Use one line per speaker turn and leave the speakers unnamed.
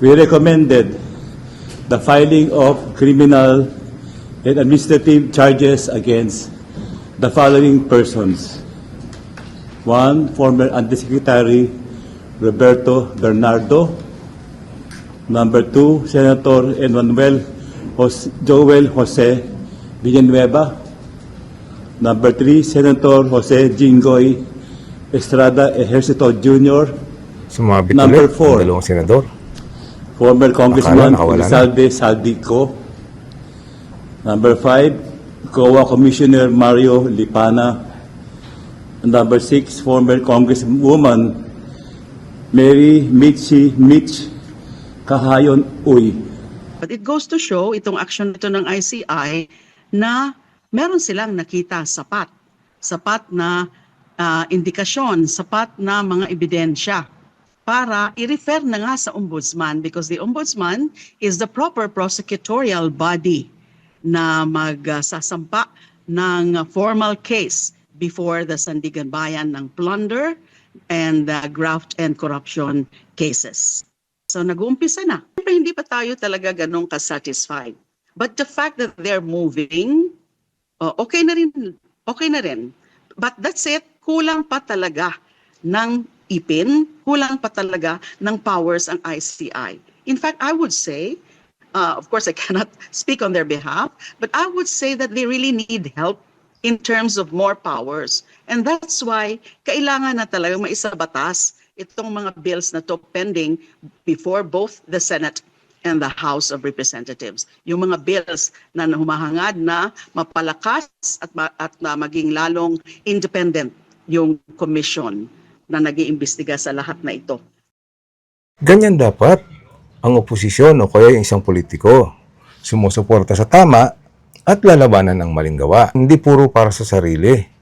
we recommended the filing of criminal and administrative charges against the following persons. One, former Undersecretary Roberto Bernardo. Number two, Senator Emmanuel Jos- Joel Jose Villanueva. Number three, Senator Jose Jingoy Estrada Ejercito Jr.
Sumabit
Number
ulit
four.
ang dalawang senador.
Former Congressman
nakawala na.
Salve Saldico. Number five, COA Commissioner Mario Lipana. Number six, former Congresswoman Mary Mitzi Mitch Kahayon Uy.
But it goes to show itong action nito ng ICI na meron silang nakita sapat. Sapat na ah, indikasyon, sapat na mga ebidensya para i-refer na nga sa ombudsman because the ombudsman is the proper prosecutorial body na magsasampa ng formal case before the Sandigan Bayan ng plunder and uh, graft and corruption cases. So nag-uumpisa na. Siyempre, hindi pa tayo talaga ganun ka-satisfied. But the fact that they're moving, oh, okay na rin. Okay na rin. But that's it. Kulang pa talaga ng ipin, kulang pa talaga ng powers ang ICI. In fact, I would say, uh, of course, I cannot speak on their behalf, but I would say that they really need help in terms of more powers. And that's why kailangan na talaga maisabatas itong mga bills na to pending before both the Senate and the House of Representatives. Yung mga bills na humahangad na mapalakas at, ma- at na maging lalong independent yung commission na nag-iimbestiga sa lahat na ito.
Ganyan dapat ang oposisyon o kaya yung isang politiko. Sumusuporta sa tama at lalabanan ng maling gawa. Hindi puro para sa sarili.